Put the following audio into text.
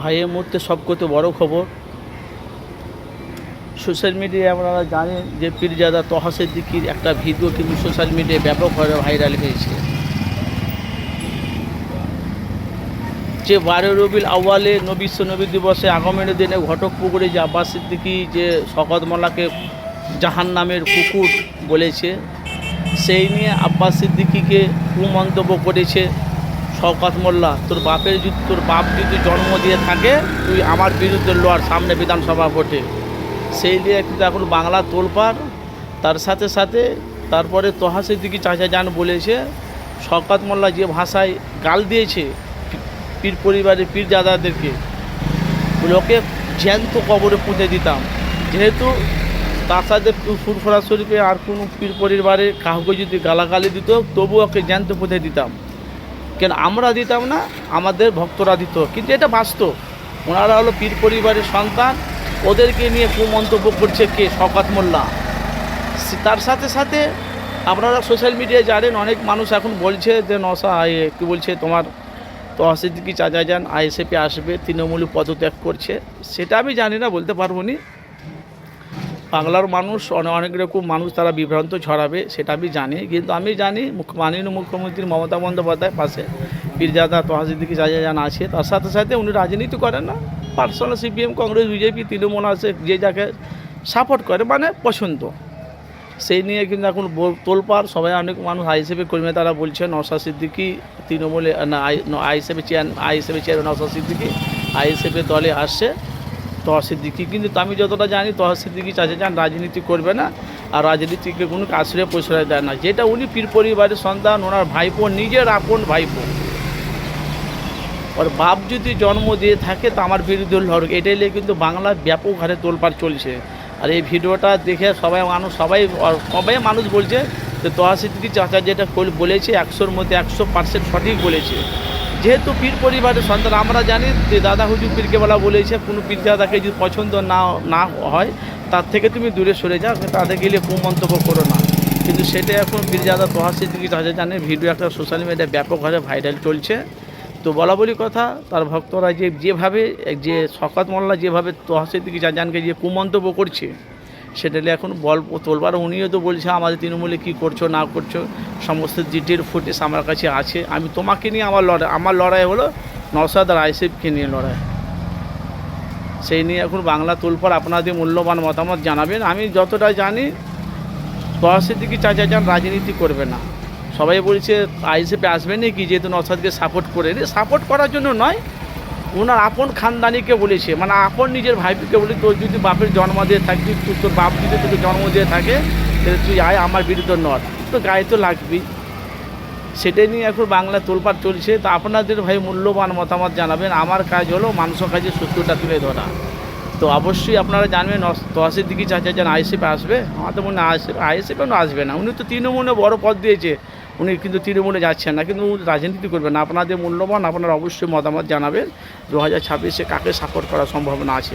ভাইয়ের মধ্যে সবকতে বড় খবর, সোশ্যাল মিডিয়ায় আপনারা জানেন যে পীরজাদা তহাসের দিকির একটা ভিডিও কিন্তু সোশ্যাল মিডিয়ায় ব্যাপকভাবে ভাইরাল হয়েছে। যে বারো রবিল আউয়ালে নবিশ্ব নবী দিবসে আগমনের দিনে ঘটক পুকুরে যে আব্বাস সিদ্দিকি যে শকত মোল্লাকে জাহান নামের কুকুর বলেছে, সেই নিয়ে আব্বাস সিদ্দিকিকে কুমন্তব্য করেছে। শওকত মোল্লা, তোর বাপের যদি, তোর বাপ যদি জন্ম দিয়ে থাকে, তুই আমার বিরুদ্ধে লড়, সামনে বিধানসভা ভোটে। সেই নিয়ে কিন্তু এখন বাংলা তোলপাড়। তার সাথে সাথে তারপরে তোহা সিদ্দিকি চাচা যান বলেছে, শওকত মোল্লা যে ভাষায় গাল দিয়েছে পীর পরিবারের পীর দাদাদেরকে, লোকে জ্যান্ত কবরে পুঁতে দিতাম। যেহেতু তার সাথে ফুরফুরা শরীফে আর কোনো পীর পরিবারে কাউকে যদি গালাগালি দিত তবু ওকে জ্যান্ত পুঁতে দিতাম। কেন আমরা দিতাম না, আমাদের ভক্তরা দিত। কিন্তু এটা বাস্তব। ওনারা হলো পীর পরিবারের সন্তান। ওদেরকে নিয়ে কুমন্তব্য করছে কে? শকাত মোল্লা। তার সাথে সাথে আপনারা সোশ্যাল মিডিয়ায় জানেন, অনেক মানুষ এখন বলছে যে আই- কি বলছে তোমার? তো অসিদ্দিকি চাচা যান, আইএসএফে আসবে, তৃণমূল পদত্যাগ করছে। সেটা আমি জানি না, বলতে পারব নি। বাংলার মানুষ, অনে- অনেক রকম মানুষ তারা বিভ্রান্ত ছড়াবে, সেটা আমি জানি। কিন্তু আমি জানি মাননীয় মুখ্যমন্ত্রী মমতা বন্দ্যোপাধ্যায় পাশে পীরজাদা তহাসিদ্দিকি যা যান আছে। তার সাথে সাথে উনি রাজনীতি করেন না। Personal CPM, Congress, BJP, Trinamool আছে, যে যাকে সাপোর্ট করে মানে পছন্দ। সেই নিয়ে কিন্তু এখন তোলপাড়, সবাই অনেক মানুষ আইএসএফে কর্মী তারা বলছে নশা সিদ্দিকি তৃণমূলে, না আইএসএফে চেয়ার আইএসএফে চেয়ার নশা সিদ্দিকি। আইএসএফের দলে আসছে। তহা সিদ্দিকি কিন্তু আমি যতটা জানি তহা সিদ্দিকি চাচা যান, রাজনীতি করবে না, আর রাজনীতিকে কোনো আশ্রয় প্রশ্রয় দেয় না। যেটা উনি পীর পরিবারের সন্তান, ওনার ভাইপো, নিজের আপন ভাইপো। ওর বাপ যদি জন্ম দিয়ে থাকে, তো আমার বিরুদ্ধে লড়ক। এটাই নিয়ে কিন্তু বাংলা ব্যাপক হারে তোলপাড় চলছে। আর এই ভিডিওটা দেখে সবাই মানুষ, সবাই সবাই মানুষ বলছে যে তোহা সিদ্দিকি চাচা যেটা বলেছে, একশোর মধ্যে একশো পার্সেন্ট সঠিক বলেছে। যেহেতু পীর পরিবারের সন্তান, আমরা জানি যে দাদা হুজুর পীরকেবেলা বলেছে, কোনো পীর দাদাকে যদি পছন্দ না না হয়, তার থেকে তুমি দূরে সরে যাও, তাদের গেলে কুমন্তব্য করো না। কিন্তু সেটা এখন পীরজাদা তোহা সিদ্দিকি চাচা জানে, ভিডিও একটা সোশ্যাল মিডিয়ায় ব্যাপকভাবে ভাইরাল চলছে। তো বলা বলি কথা, তার ভক্তরা যে, যেভাবে, যে শকাত মোল্লা যেভাবে তোহাসের দিকে জানকে যে কুমন্তব্য করছে। সেটা নিয়ে এখন বল তোলবার। উনিও তো বলছে, আমাদের তৃণমূলে কী করছ, না করছ, সমস্ত ডিটেল ফুটেজ আমার কাছে আছে। আমি তোমাকে নিয়ে আমার লড়াই আমার লড়াই হলো নসাদ আর নিয়ে লড়াই। সেই নিয়ে এখন বাংলা তোলপার আপনাদের মূল্যবান মতামত জানাবেন। আমি যতটা জানি তোহাসের দিকে চাচা যান, রাজনীতি করবে না। সবাই বলছে, আইএসএফে আসবে নাকি? যেহেতু নসাদকে সাপোর্ট করে সাপোর্ট করার জন্য নয় ওনার আপন খানদানিকে বলেছে মানে আপন নিজের ভাইকে বলে তোর যদি বাপের জন্ম দিয়ে থাকি তোর বাপ যদি তোকে জন্ম দিয়ে থাকে, তাহলে তুই আয় আমার বিরুদ্ধে নট তো গায়ে তো লাগবি সেটাই নিয়ে এখন বাংলা তোলপাড় চলছে। তো আপনাদের ভাই মূল্যবান মতামত জানাবেন। আমার কাজ হলো মানুষের কাছে সত্যটা তুলে ধরা। তো অবশ্যই আপনারা জানবেন তোয়াশির দিকে চাচা যেন আইএসএফে আসবে। আমার তো মনে হয় আইএসএফ, আইএসএফে আসবে না। উনি তো তৃণমূলে বড় পদ দিয়েছে। উনি কিন্তু তৃণমূলে যাচ্ছেন না, কিন্তু রাজনীতি করবেন আপনাদের মূল্যবান, আপনারা অবশ্যই মতামত জানাবেন। দু হাজার ছাব্বিশে কাকে সাপোর্ট করা সম্ভাবনা আছে।